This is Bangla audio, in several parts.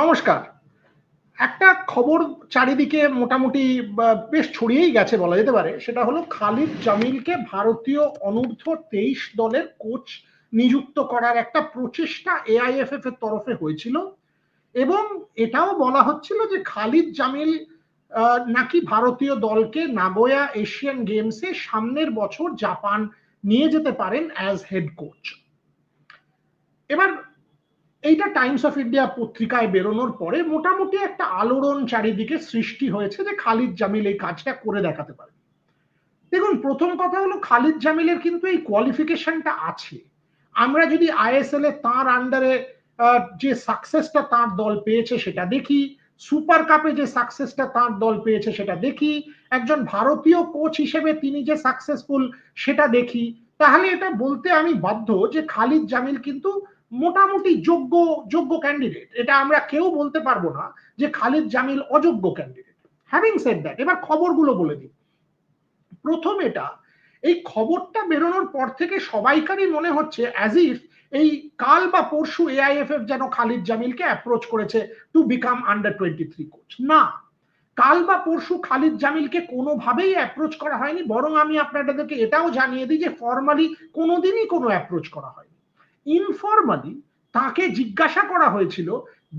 নমস্কার। একটা খবর চারিদিকে মোটামুটি বেশ ছড়িয়েই গেছে বলা যেতে পারে। সেটা হলো খালিদ জামিলকে ভারতীয় অনূর্ধ্ব তেইশ দলের কোচ নিযুক্ত করার একটা প্রচেষ্টা এআইএফএফ এর তরফে হয়েছিল। এবং এটাও বলা হচ্ছিল যে খালিদ জামিল নাকি ভারতীয় দলকে নাগোয়া এশিয়ান গেমসে সামনের বছর জাপান নিয়ে যেতে পারেন অ্যাজ হেড কোচ। এবার এইটা টাইমস অফ ইন্ডিয়া পত্রিকায় বেরোনোর পরে মোটামুটি একটা আলোড়ন চারিদিকে সৃষ্টি হয়েছে যে খালিদ জামিল এই কাজটা করে দেখাতে পারে। দেখুন, প্রথম কথা হলো খালিদ জামিলের কিন্তু এই কোয়ালিফিকেশনটা আছে। আমরা যদি আইএসএল এ তার আন্ডারে যে সাকসেসটা তার দল পেয়েছে সেটা দেখি সুপার কাপে যে সাকসেসটা তার দল পেয়েছে সেটা দেখি, একজন ভারতীয় কোচ হিসেবে তিনি যে সাকসেসফুল সেটা দেখি, তাহলে এটা বলতে আমি বাধ্য যে খালিদ জামিল কিন্তু মোটামুটি যোগ্য যোগ্য ক্যান্ডিডেট এটা আমরা কেউ বলতে পারব না যে খালিদ জামিল অযোগ্য ক্যান্ডিডেট হ্যাভিং সেড দ্যাট এবার খবরগুলো বলে দিই। প্রথম এটা, এই খবরটা বেরোনোর পর থেকে সবাইকারই মনে হচ্ছে অ্যাজ ইফ এই কাল বা পরশু এআইএফএফ যেন খালিদ জামিলকে অ্যাপ্রোচ করেছে to become under twenty three coach না, কাল বা পরশু খালিদ জামিলকে কোনোভাবেই অ্যাপ্রোচ করা হয়নি, বরং আমি আপনাদেরকে এটাও জানিয়ে দিই যে ফর্মালি কোনোদিনই কোনো অ্যাপ্রোচ করা হয়নি। ইনফরমালি তাকে জিজ্ঞাসা করা হয়েছিল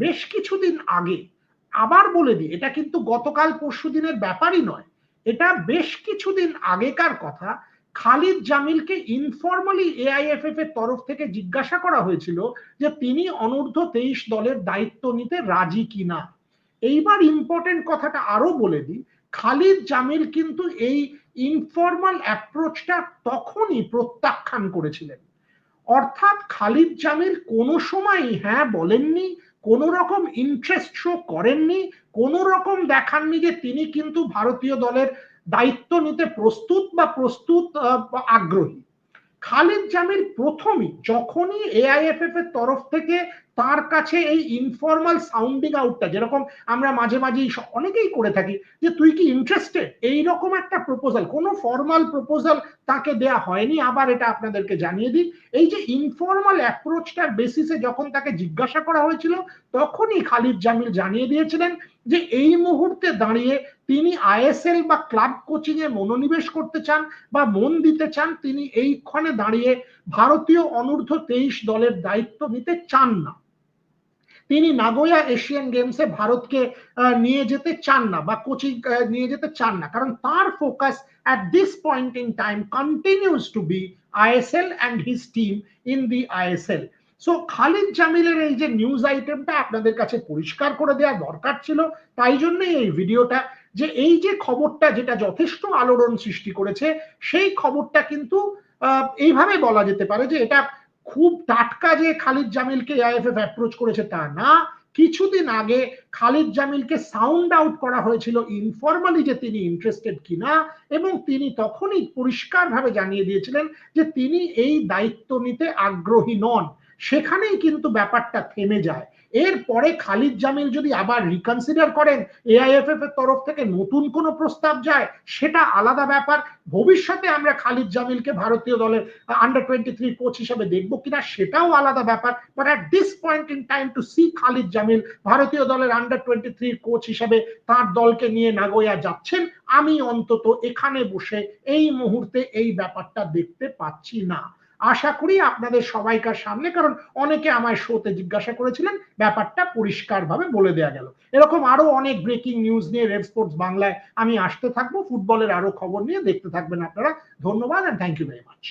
বেশ কিছুদিন আগে। আবার বলে দিই, এটা কিন্তু গতকাল পরশু দিনের ব্যাপারই নয়, এটা বেশ কিছুদিন আগেকার কথা। খালিদ জামিলকে ইনফরমালি এআইএফএফ এর তরফ থেকে জিজ্ঞাসা করা হয়েছিল যে তিনি অনূর্ধ্ব তেইশ দলের দায়িত্ব নিতে রাজি কিনা। এইবার ইম্পর্টেন্ট কথাটা আরও বলে দিই, খালিদ জামিল কিন্তু এই ইনফরমাল অ্যাপ্রোচটা তখনই প্রত্যাখ্যান করেছিলেন। অর্থাৎ খালিদ জামির কোনো সময় হ্যাঁ বলেননি, কোন রকম ইন্টারেস্ট শো করেননি, কোন রকম দেখাননি যে তিনি কিন্তু ভারতীয় দলের দায়িত্ব নিতে প্রস্তুত বা প্রস্তুত আগ্রহী। খালিদ জামির প্রথমই যখনই এআইএফএফ এর তরফ থেকে তার কাছে এই ইনফর্মাল সাউন্ডিং আউটটা যেরকম আমরা মাঝে মাঝে অনেকেই করে থাকি, যে তুই কি ইন্টারেস্টেড এই রকম একটা প্রপোজাল কোনো ফর্মাল প্রপোজাল তাকে দেয়া হয়নি, আবার এটা আপনাদেরকে জানিয়ে দিই। এই যে ইনফর্মাল অ্যাপ্রোচটার বেসিসে যখন তাকে জিজ্ঞাসা করা হয়েছিল, তখনই খালিদ জামিল জানিয়ে দিয়েছিলেন যে এই মুহূর্তে দাঁড়িয়ে তিনি আইএসএল বা ক্লাব কোচিং এ মনোনিবেশ করতে চান বা মন দিতে চান, তিনি এইক্ষণে দাঁড়িয়ে ভারতীয় অনূর্ধ্ব তেইশ দলের দায়িত্ব নিতে চান না। তিনি নাগোয়া এশিয়ান গেমসে ভারতকে নিয়ে যেতে চান না বা কোচিং নিয়ে যেতে চান না কারণ তার focus at this point in time continues to be ISL and his team in the ISL. So Khalid জামিলের এই যে নিউজ আইটেমটা আপনাদের কাছে পরিষ্কার করে দেওয়া দরকার ছিল, তাই জন্যই এই ভিডিওটা, যে এই যে খবরটা যেটা যথেষ্ট আলোড়ন সৃষ্টি করেছে, সেই খবরটা কিন্তু এইভাবে বলা যেতে পারে যে এটা খুব টাটকা যে খালিদ জামিলকে এআইএফএফ অ্যাপ্রোচ করেছে তা না। কিছুদিন আগে খালিদ জামিলকে সাউন্ড আউট করা হয়েছিল ইনফরমালি যে তিনি ইন্টারেস্টেড কিনা এবং তিনি তখনই পরিষ্কারভাবে জানিয়ে দিয়েছিলেন যে তিনি এই দায়িত্ব নিতে আগ্রহী নন। সেখানেই কিন্তু ব্যাপারটা থেমে যায়। এরপরে খালিদ জামিল যদি আবার রিকনসিডার করেন এআইএফএফ এর তরফ থেকে নতুন কোনো প্রস্তাব যায়, সেটা আলাদা ব্যাপার। ভবিষ্যতে আমরা খালিদ জামিলকে ভারতীয় দলের আন্ডার টোয়েন্টি থ্রি কোচ হিসেবে দেখব কিনা সেটাও আলাদা ব্যাপার। But at this point in time to see Khalid Jamil ভারতীয় দলের আন্ডার টোয়েন্টি থ্রি কোচ হিসেবে তার দলকে নিয়ে নাগোয়া যাচ্ছেন, আমি অন্তত এখানে বসে এই মুহূর্তে এই ব্যাপারটা দেখতে পাচ্ছি না। আশা করি আপনাদের সবাইকার সামনে, কারণ অনেকে আমায় শোতে জিজ্ঞাসা করেছিলেন, ব্যাপারটা পরিষ্কারভাবে বলে দেওয়া গেল। এরকম আরও অনেক ব্রেকিং নিউজ নিয়ে রেড স্পোর্টস বাংলায় আমি আসতে থাকব ফুটবলের আরও খবর নিয়ে দেখতে থাকবেন আপনারা। ধন্যবাদ and thank you very much